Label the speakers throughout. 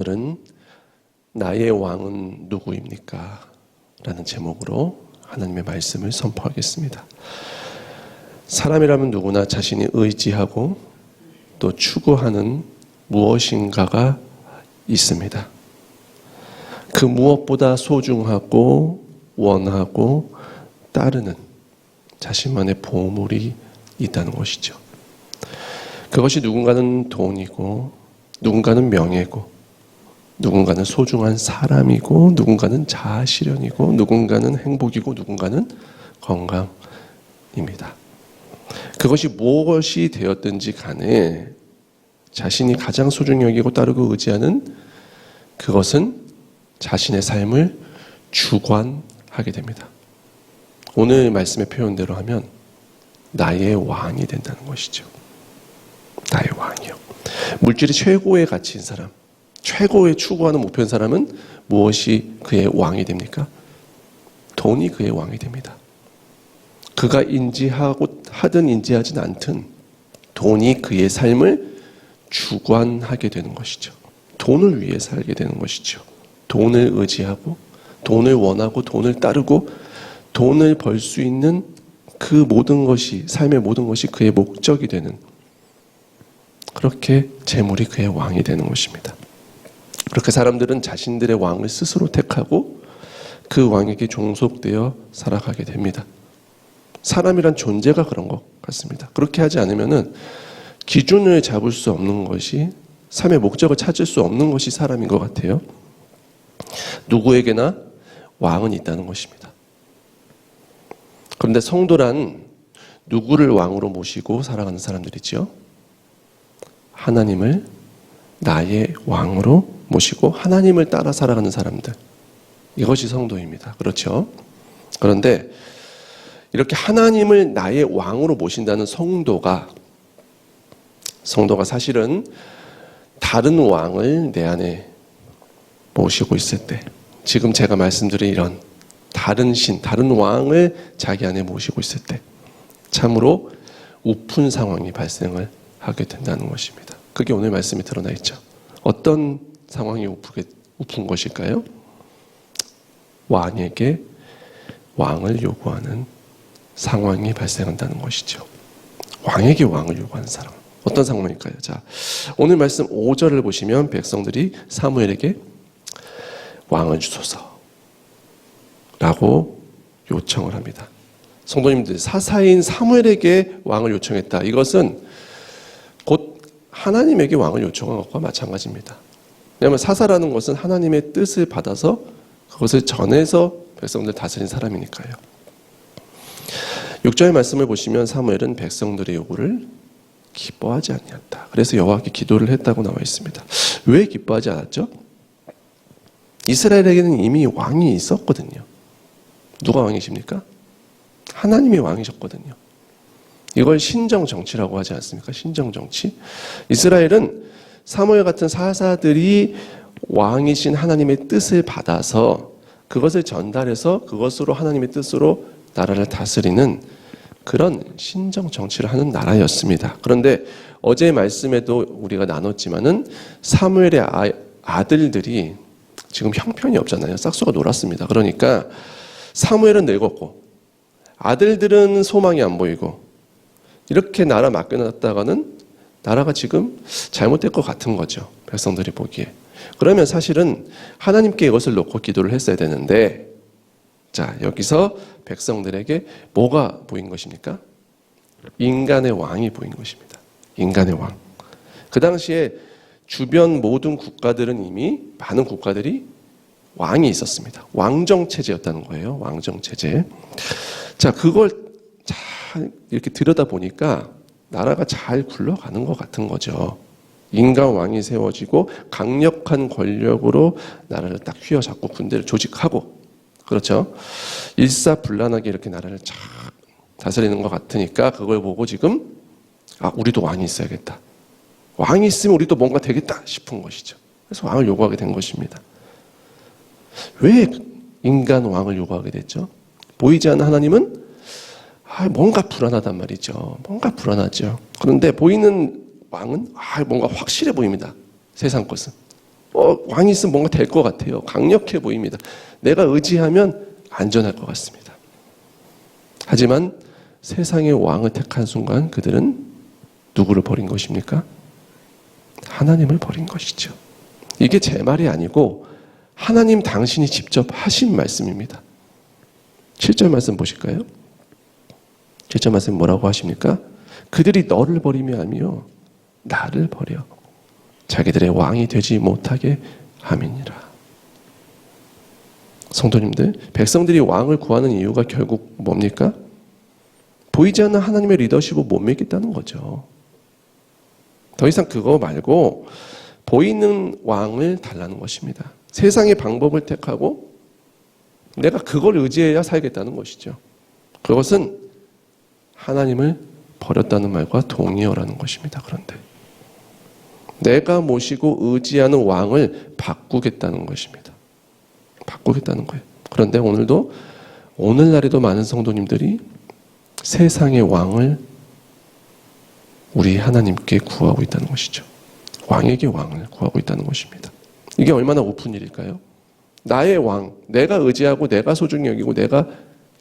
Speaker 1: 오늘은 나의 왕은 누구입니까? 라는 제목으로 하나님의 말씀을 선포하겠습니다. 사람이라면 누구나 자신이 의지하고 또 추구하는 무엇인가가 있습니다. 그 무엇보다 소중하고 원하고 따르는 자신만의 보물이 있다는 것이죠. 그것이 누군가는 돈이고, 누군가는 명예고, 누군가는 소중한 사람이고, 누군가는 자아 실현이고, 누군가는 행복이고, 누군가는 건강입니다. 그것이 무엇이 되었든지 간에 자신이 가장 소중히 여기고 따르고 의지하는 그것은 자신의 삶을 주관하게 됩니다. 오늘 말씀의 표현대로 하면 나의 왕이 된다는 것이죠. 나의 왕이요. 물질이 최고의 가치인 사람, 최고의 추구하는 목표인 사람은 무엇이 그의 왕이 됩니까? 돈이 그의 왕이 됩니다. 그가 인지하고 하든 인지하진 않든 돈이 그의 삶을 주관하게 되는 것이죠. 돈을 위해 살게 되는 것이죠. 돈을 의지하고 돈을 원하고 돈을 따르고 돈을 벌 수 있는 그 모든 것이 삶의 모든 것이 그의 목적이 되는 그렇게 재물이 그의 왕이 되는 것입니다. 그렇게 사람들은 자신들의 왕을 스스로 택하고 그 왕에게 종속되어 살아가게 됩니다. 사람이란 존재가 그런 것 같습니다. 그렇게 하지 않으면은 기준을 잡을 수 없는 것이 삶의 목적을 찾을 수 없는 것이 사람인 것 같아요. 누구에게나 왕은 있다는 것입니다. 그런데 성도란 누구를 왕으로 모시고 살아가는 사람들이지요? 하나님을 나의 왕으로 모시고 하나님을 따라 살아가는 사람들. 이것이 성도입니다. 그렇죠? 그런데 이렇게 하나님을 나의 왕으로 모신다는 성도가 성도가 사실은 다른 왕을 내 안에 모시고 있을 때 지금 제가 말씀드린 이런 다른 신, 다른 왕을 자기 안에 모시고 있을 때 참으로 우픈 상황이 발생을 하게 된다는 것입니다. 그게 오늘 말씀에 드러나 있죠. 어떤 상황이 우프게, 우픈 것일까요? 왕에게 왕을 요구하는 상황이 발생한다는 것이죠. 왕에게 왕을 요구하는 사람. 어떤 상황일까요? 자, 오늘 말씀 5절을 보시면 백성들이 사무엘에게 왕을 주소서 라고 요청을 합니다. 성도님들, 사사인 사무엘에게 왕을 요청했다. 이것은 곧 하나님에게 왕을 요청한 것과 마찬가지입니다. 왜냐하면 사사라는 것은 하나님의 뜻을 받아서 그것을 전해서 백성들 다스린 사람이니까요. 6절의 말씀을 보시면 사무엘은 백성들의 요구를 기뻐하지 아니었다. 그래서 여호와께 기도를 했다고 나와 있습니다. 왜 기뻐하지 않았죠? 이스라엘에게는 이미 왕이 있었거든요. 누가 왕이십니까? 하나님이 왕이셨거든요. 이걸 신정 정치라고 하지 않습니까? 신정 정치. 이스라엘은 사무엘 같은 사사들이 왕이신 하나님의 뜻을 받아서 그것을 전달해서 그것으로 하나님의 뜻으로 나라를 다스리는 그런 신정 정치를 하는 나라였습니다. 그런데 어제 말씀에도 우리가 나눴지만은 사무엘의 아, 들들이 지금 형편이 없잖아요. 싹수가 놀았습니다. 그러니까 사무엘은 늙었고 아들들은 소망이 안 보이고 이렇게 나라 맡겨놨다가는 나라가 지금 잘못될 것 같은 거죠. 백성들이 보기에. 그러면 사실은 하나님께 이것을 놓고 기도를 했어야 되는데 자, 여기서 백성들에게 뭐가 보인 것입니까? 인간의 왕이 보인 것입니다. 인간의 왕. 그 당시에 주변 모든 국가들은 이미 많은 국가들이 왕이 있었습니다. 왕정 체제였다는 거예요. 왕정 체제. 자, 그걸 잘 이렇게 들여다 보니까 나라가 잘 굴러가는 것 같은 거죠. 인간 왕이 세워지고 강력한 권력으로 나라를 딱 휘어잡고 군대를 조직하고 그렇죠. 일사불란하게 이렇게 나라를 쫙 다스리는 것 같으니까 그걸 보고 지금 아 우리도 왕이 있어야겠다. 왕이 있으면 우리도 뭔가 되겠다 싶은 것이죠. 그래서 왕을 요구하게 된 것입니다. 왜 인간 왕을 요구하게 됐죠? 보이지 않는 하나님은 아, 뭔가 불안하단 말이죠. 뭔가 불안하죠. 그런데 보이는 왕은 아, 뭔가 확실해 보입니다. 세상 것은. 어, 왕이 있으면 뭔가 될 것 같아요. 강력해 보입니다. 내가 의지하면 안전할 것 같습니다. 하지만 세상의 왕을 택한 순간 그들은 누구를 버린 것입니까? 하나님을 버린 것이죠. 이게 제 말이 아니고 하나님 당신이 직접 하신 말씀입니다. 7절 말씀 보실까요? 7절 말씀 뭐라고 하십니까? 그들이 너를 버리며 하며 나를 버려 자기들의 왕이 되지 못하게 함이니라. 성도님들, 백성들이 왕을 구하는 이유가 결국 뭡니까? 보이지 않는 하나님의 리더십을 못 믿겠다는 거죠. 더 이상 그거 말고 보이는 왕을 달라는 것입니다. 세상의 방법을 택하고 내가 그걸 의지해야 살겠다는 것이죠. 그것은 하나님을 버렸다는 말과 동의어라는 것입니다. 그런데 내가 모시고 의지하는 왕을 바꾸겠다는 것입니다. 바꾸겠다는 거예요. 그런데 오늘도 오늘날에도 많은 성도님들이 세상의 왕을 우리 하나님께 구하고 있다는 것이죠. 왕에게 왕을 구하고 있다는 것입니다. 이게 얼마나 오픈 일일까요? 나의 왕, 내가 의지하고 내가 소중히 여기고 내가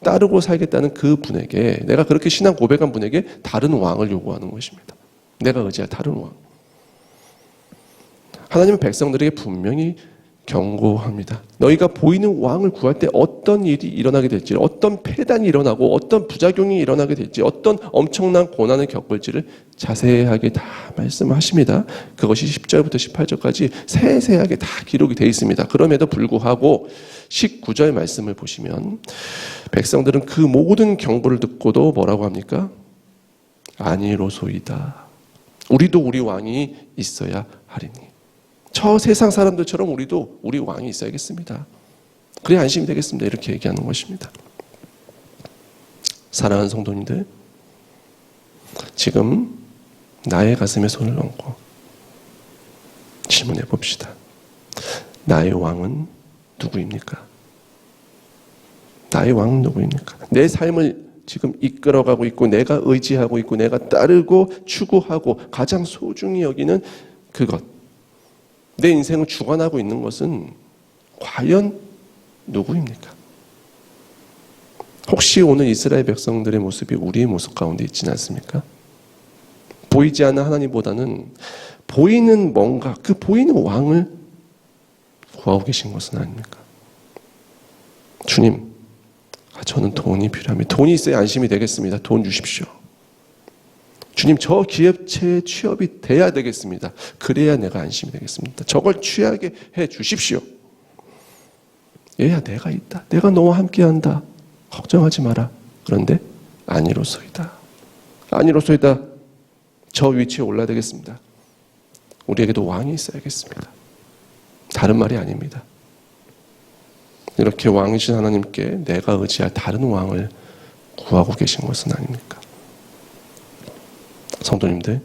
Speaker 1: 따르고 살겠다는 그 분에게 내가 그렇게 신앙 고백한 분에게 다른 왕을 요구하는 것입니다. 내가 의지할 다른 왕. 하나님은 백성들에게 분명히 경고합니다. 너희가 보이는 왕을 구할 때 어떤 일이 일어나게 될지, 어떤 폐단이 일어나고 어떤 부작용이 일어나게 될지, 어떤 엄청난 고난을 겪을지를 자세하게 다 말씀하십니다. 그것이 10절부터 18절까지 세세하게 다 기록이 되어 있습니다. 그럼에도 불구하고 19절 말씀을 보시면 백성들은 그 모든 경고를 듣고도 뭐라고 합니까? 아니로소이다. 우리도 우리 왕이 있어야 하리니. 저 세상 사람들처럼 우리도 우리 왕이 있어야겠습니다. 그래야 안심이 되겠습니다. 이렇게 얘기하는 것입니다. 사랑하는 성도님들, 지금 나의 가슴에 손을 얹고 질문해 봅시다. 나의 왕은 누구입니까? 나의 왕은 누구입니까? 내 삶을 지금 이끌어가고 있고 내가 의지하고 있고 내가 따르고 추구하고 가장 소중히 여기는 그것. 내 인생을 주관하고 있는 것은 과연 누구입니까? 혹시 오늘 이스라엘 백성들의 모습이 우리의 모습 가운데 있지는 않습니까? 보이지 않는 하나님보다는 보이는 뭔가, 그 보이는 왕을 구하고 계신 것은 아닙니까? 주님, 아, 저는 돈이 필요합니다. 돈이 있어야 안심이 되겠습니다. 돈 주십시오. 주님, 저 기업체에 취업이 돼야 되겠습니다. 그래야 내가 안심이 되겠습니다. 저걸 취하게 해 주십시오. 얘야, 내가 있다. 내가 너와 함께 한다. 걱정하지 마라. 그런데 아니로소이다. 아니로소이다. 저 위치에 올라야 되겠습니다. 우리에게도 왕이 있어야겠습니다. 다른 말이 아닙니다. 이렇게 왕이신 하나님께 내가 의지할 다른 왕을 구하고 계신 것은 아닙니까? 성도님들,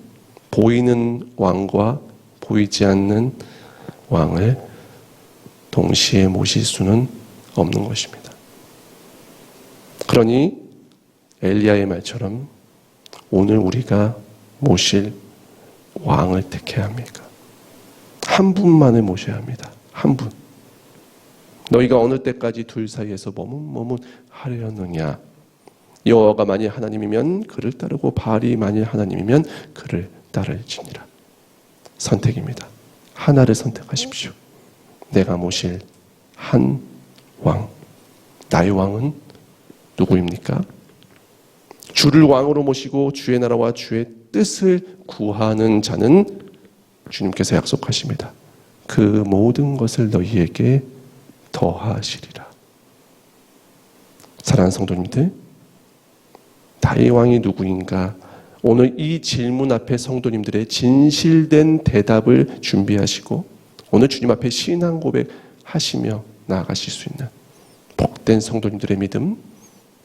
Speaker 1: 보이는 왕과 보이지 않는 왕을 동시에 모실 수는 없는 것입니다. 그러니 엘리야의 말처럼 오늘 우리가 모실 왕을 택해야 합니까? 한 분만을 모셔야 합니다. 한 분. 너희가 어느 때까지 둘 사이에서 머뭇머뭇 하려느냐? 여호와가 만일 하나님이면 그를 따르고 바알이 만일 하나님이면 그를 따를지니라. 선택입니다. 하나를 선택하십시오. 내가 모실 한 왕. 나의 왕은 누구입니까? 주를 왕으로 모시고 주의 나라와 주의 뜻을 구하는 자는 주님께서 약속하십니다. 그 모든 것을 너희에게 더하시리라. 사랑하는 성도님들, 다윗 왕이 누구인가? 오늘 이 질문 앞에 성도님들의 진실된 대답을 준비하시고 오늘 주님 앞에 신앙 고백하시며 나아가실 수 있는 복된 성도님들의 믿음,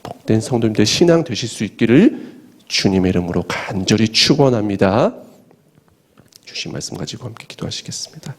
Speaker 1: 복된 성도님들의 신앙 되실 수 있기를 주님의 이름으로 간절히 축원합니다. 주신 말씀 가지고 함께 기도하시겠습니다.